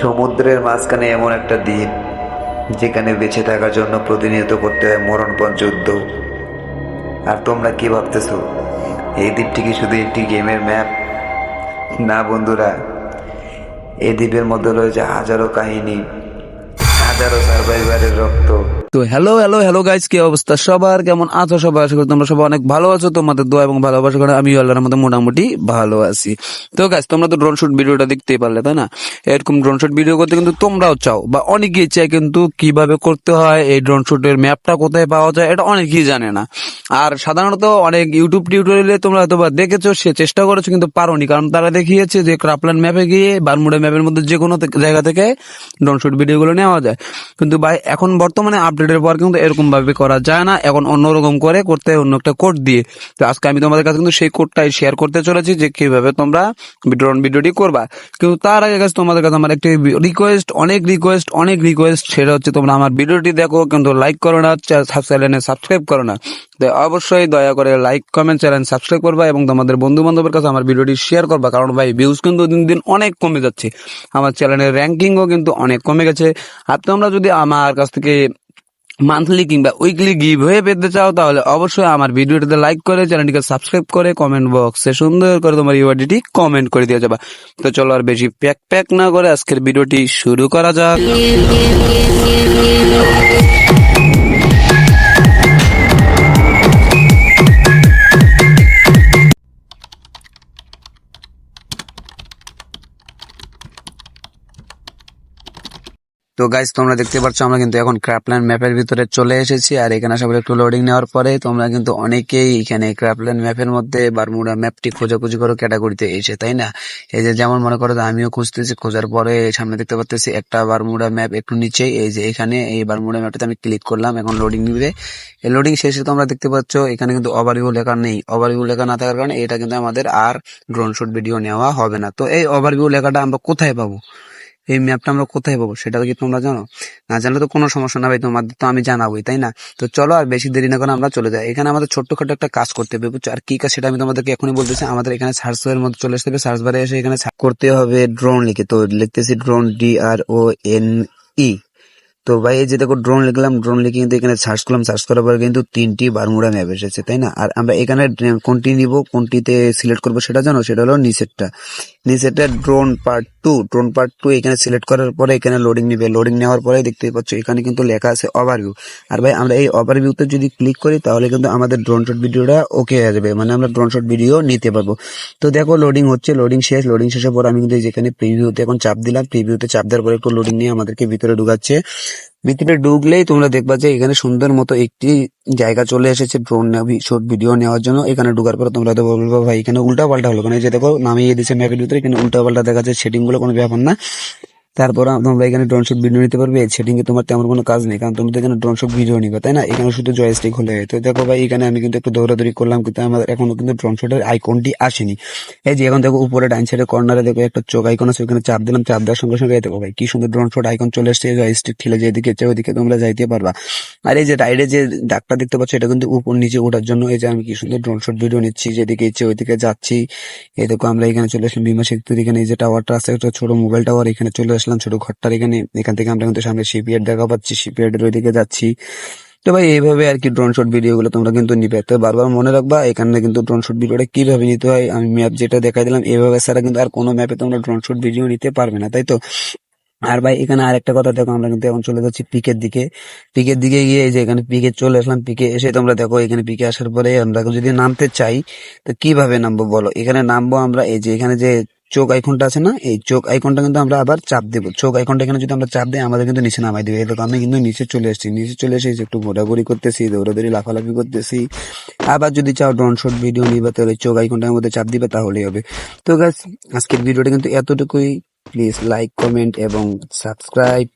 সমুদ্রের মাঝখানে এমন একটা দ্বীপ, যেখানে বেঁচে থাকার জন্য প্রতিনিয়ত করতে হয় মরণপণ যুদ্ধ। আর তোমরা কি ভাবতেছো? এই দ্বীপটি কি শুধু একটি গেমের ম্যাপ? না বন্ধুরা, এই দ্বীপের মধ্যে রয়েছে হাজারো কাহিনী, হাজারো সার্ভাইভারের রক্ত। তো হ্যালো হ্যালো হ্যালো গাইস কি অবস্থা? সবার কেমন আছো সবাই? আশা করি তোমরা সবাই অনেক ভালো আছো, তোমাদের দোয়া এবং ভালোবাসা করে আমি আল্লাহর মধ্যে মোটামুটি ভালো আছি। তো গাইস তোমরা তো ড্রোন শুট ভিডিওটা দেখতেই পারলে, তাই না? এরকম ড্রোন শুট ভিডিও করতে কিন্তু তোমরাও চাও বা অনেকেই চায় কিন্তু কীভাবে করতে হয়, এই ড্রোন শুটের ম্যাপটা কোথায় পাওয়া যায়, এটা অনেকেই জানে না। আর সাধারণত অনেক ইউটিউব টিউটোরিয়ালে তোমরা হয়তো বা দেখেছ, সে চেষ্টা করেছ কিন্তু পারোনি, কারণ তারা দেখিয়েছে যে ক্রাপল্যান্ড ম্যাপে গিয়ে বারমুডা ম্যাপের মধ্যে যে কোনো জায়গা থেকে ড্রোন শুট ভিডিওগুলো নেওয়া যায়। কিন্তু ভাই, এখন বর্তমানে আপডেটের পর কিন্তু এরকম ভাবে করা যায় না। এখন অন্যরকম করে করতে অন্য একটা কোড দিয়ে। তো আজকে আমি তোমাদের কাছে কিন্তু সেই কোডটাই শেয়ার করতে চলেছি যে কীভাবে তোমরা ড্রোন ভিডিওটি করবা। কিন্তু তার আগে কাছে তোমাদের কাছে আমার একটি রিকোয়েস্ট অনেক রিকোয়েস্ট অনেক রিকোয়েস্ট সেটা হচ্ছে তোমরা আমার ভিডিওটি দেখো, কিন্তু লাইক করো না চ্যানেলে সাবস্ক্রাইব করো না। তো অবশ্যই দয়া করে লাইক কমেন্ট চ্যানেল সাবস্ক্রাইব করবা এবং তোমাদের বন্ধু বান্ধবের কাছে আমার ভিডিওটি শেয়ার করবা, কারণ ভাই ভিউজ কিন্তু দিন দিন অনেক কমে যাচ্ছে। আমার চ্যানেলের র্যাঙ্কিংও কিন্তু অনেক কমে গেছে। আর তোমরা যদি আমার কাছ থেকে মান্থলি কিংবা উইকলি গিভ হয়ে পেতে চাও, তাহলে অবশ্যই আমার ভিডিওটিতে লাইক করে, চ্যানেলটিকে সাবস্ক্রাইব করে কমেন্ট বক্সে সুন্দর করে তোমার ইউআরডিটি কমেন্ট করে দিয়ে যাবা। তো চলো আর বেশি প্যাক প্যাক না করে আজকের ভিডিওটি শুরু করা যাক। তো গাইস তোমরা দেখতে পাচ্ছ, আমরা কিন্তু এখন ক্র্যাপল্যান্ড ম্যাপের ভিতরে চলে এসেছি, আর এখানে আসার একটু লোডিং নেওয়ার পরে তোমরা কিন্তু অনেকেই এখানে ক্র্যাপল্যান্ড ম্যাপের মধ্যে বারমুডা ম্যাপটি খোঁজাখুঁজি করো ক্যাটাগরিতে এসে, তাই না? এই যে যেমন মনে করো আমিও খুঁজতেছি, খোঁজার পরে সামনে দেখতে পাচ্ছি একটা বারমুডা ম্যাপ একটু নিচে এই যে এখানে এই বারমুডা ম্যাপটাতে আমি ক্লিক করলাম, এখন লোডিং নিবে। এই লোডিং শেষে তোমরা দেখতে পাচ্ছ, এখানে কিন্তু ওভারভিউ লেখা নেই। ওভারভিউ লেখা না থাকার কারণে এটা কিন্তু আমাদের আর ড্রোন শুট ভিডিও নেওয়া হবে না। তো এই ওভারভিউ লেখাটা আমরা কোথায় পাবো? এই ম্যাপটা আমরা কোথায় পাবো সেটা কি তোমরা জানো? না জানলে তো কোনো সমস্যা না ভাই তোমাদের তো আমি জানাবোই, তাই না? তো চলো আর বেশি দেরি না করে আমরা চলে যাই। এখানে আমাদের ছোট্টখাটো একটা কাজ করতে হবে, বুঝছ? আর কি কাজ সেটা আমি তোমাদেরকে এখনই বলতেছি। আমাদের এখানে সার্চ বারের মধ্যে চলে আসতে হবে। সার্চ বারে এসে এখানে করতে হবে ড্রোন লিখে। তো লিখতেছি drone D R O N E তো ভাই, এই যে দেখো ড্রোন লিখলাম ড্রোন লিখে কিন্তু এখানে সার্চ করলাম। সার্চ করার পর কিন্তু তিনটি বারমুডা ম্যাপ এসেছে, তাই না? আর আমরা এখানে কোনটি নিব, কোনটিতে সিলেক্ট করব সেটা জানো? সেটা হলো নিচেরটা। নিচেরটা drone part two drone part two এখানে সিলেক্ট করার পরে এখানে লোডিং নিবে। লোডিং নেওয়ার পরে দেখতে পাচ্ছ, এখানে কিন্তু লেখা আছে ওভারভিউ আর ভাই, আমরা এই ওভারভিউতে যদি ক্লিক করি, তাহলে কিন্তু আমাদের ড্রোন শট ভিডিওটা ওকে হয়ে যাবে। মানে আমরা ড্রোন শট ভিডিও নিতে পারব। তো দেখো লোডিং হচ্ছে লোডিং শেষ। লোডিং শেষের পর আমি কিন্তু যেখানে প্রিভিউতে এখন চাপ দিলাম। প্রিভিউতে চাপ দেওয়ার পরে একটু লোডিং নিয়ে আমাদেরকে ভিতরে ঢুকাচ্ছে। ভিতরে ঢুকলেই তোমরা দেখবা যে এখানে সুন্দর মতো একটি জায়গা চলে এসেছে ড্রোন শর্ট ভিডিও নেওয়ার জন্য। এখানে ঢুকার পর তোমরা তো বলব, ভাই, এখানে উল্টা পাল্টা হলো এই যে দেখো, নামিয়ে দিয়েছে ম্যাপের ভিতরে এখানে উল্টা পাল্টা দেখা যাচ্ছে সেটিংগুলো কোনো ব্যাপার না। তারপর তোমরা এখানে ড্রোন শট ভিডিও নিতে পারবে সেটিং এ তোমার তেমন কোনো কাজ নেই, কারণ তুমি তো এখানে ড্রোন শট ভিডিও নিবে, তাই না? এখানে শুধু জয় স্টিক হলে। তো দেখো ভাই, এখানে আমি কিন্তু একটু দৌড়াদৌড়ি করলাম, কিন্তু আমার এখনও কিন্তু ড্রোন শটের আইকনটি আসেনি। এই যে এখন দেখো উপরে ডাইন সাইডের কর্নারে দেখো একটা চোখ আইকন আছে, ওখানে চাপ দিলাম, চাপ দেওয়ার সঙ্গে সঙ্গে দেখো ভাই, কি সুন্দর ড্রোন শট আইকন চলে এসছে জয়স্টিক ঠেলে যেদিকে ওইদিকে তোমরা যাইতে পারবা। আর এই যে রাইডে যে ডাকটা দেখতে পাচ্ছ, এটা কিন্তু উপর নিচে ওঠার জন্য এই যে আমি কি সুন্দর ড্রোন শট ভিডিও নিচ্ছি, যেদিকে ইচ্ছে ওইদিকে যাচ্ছি। এই দেখো আমরা এখানে চলে আসলাম বিমা সেতুর এখানে, এই যে টাওয়ারটা আছে, একটা ছোট মোবাইল টাওয়ার এখানে চলে আসলাম ছোট ঘরটার এখানে। এখান থেকে আমরা কিন্তু সামনে শিপইয়ার্ড দেখা পাচ্ছি শিপইয়ার্ডের ওইদিকে যাচ্ছি। তো ভাই, এইভাবে আর কি ড্রোন শট ভিডিও গুলো তোমরা কিন্তু নিবে। তো বারবার মনে রাখবা, এখানে কিন্তু ড্রোন শট ভিডিওটা কীভাবে নিতে হয়? আমি ম্যাপ যেটা দেখাই দিলাম এইভাবে ছাড়া কিন্তু আর কোনো ম্যাপে তোমরা ড্রোন শট ভিডিও নিতে পারবে না, তাই তো? আর ভাই, এখানে আরেকটা কথা দেখো, আমরা কিন্তু এখন চলে যাচ্ছি পিকের দিকে। পিকের দিকে গিয়ে যে এখানে পিকে চলে আসলাম, পিকে এসে তোমরা দেখো, এখানে পিকে আসার পরে আমরা যদি নামতে চাই, তো কীভাবে নামবো বলো? এখানে নামবো আমরা, এই যে এখানে যে চোখ আইকনটা আছে না, এই চোখ আইকনটা কিন্তু আমরা আবার চাপ দেবো। চোখ আইকনটা এখানে যদি আমরা চাপ দিই, আমাদের কিন্তু নিচে নামাই দেবে। দেখো, আমি কিন্তু নিচে চলে এসেছি। নিচে চলে এসে একটু ঘোরাঘুরি করতেছি, দৌড়াদৌড়ি, লাফালাফি করতেছি। আবার যদি চাও ড্রোন শট ভিডিও নিবে, তাহলে চোখ আইকনটার মধ্যে চাপ দিবে, তাহলেই হবে। তো গাছ আজকের ভিডিওটা কিন্তু এতটুকুই। প্লিজ লাইক কমেন্ট এবং সাবস্ক্রাইব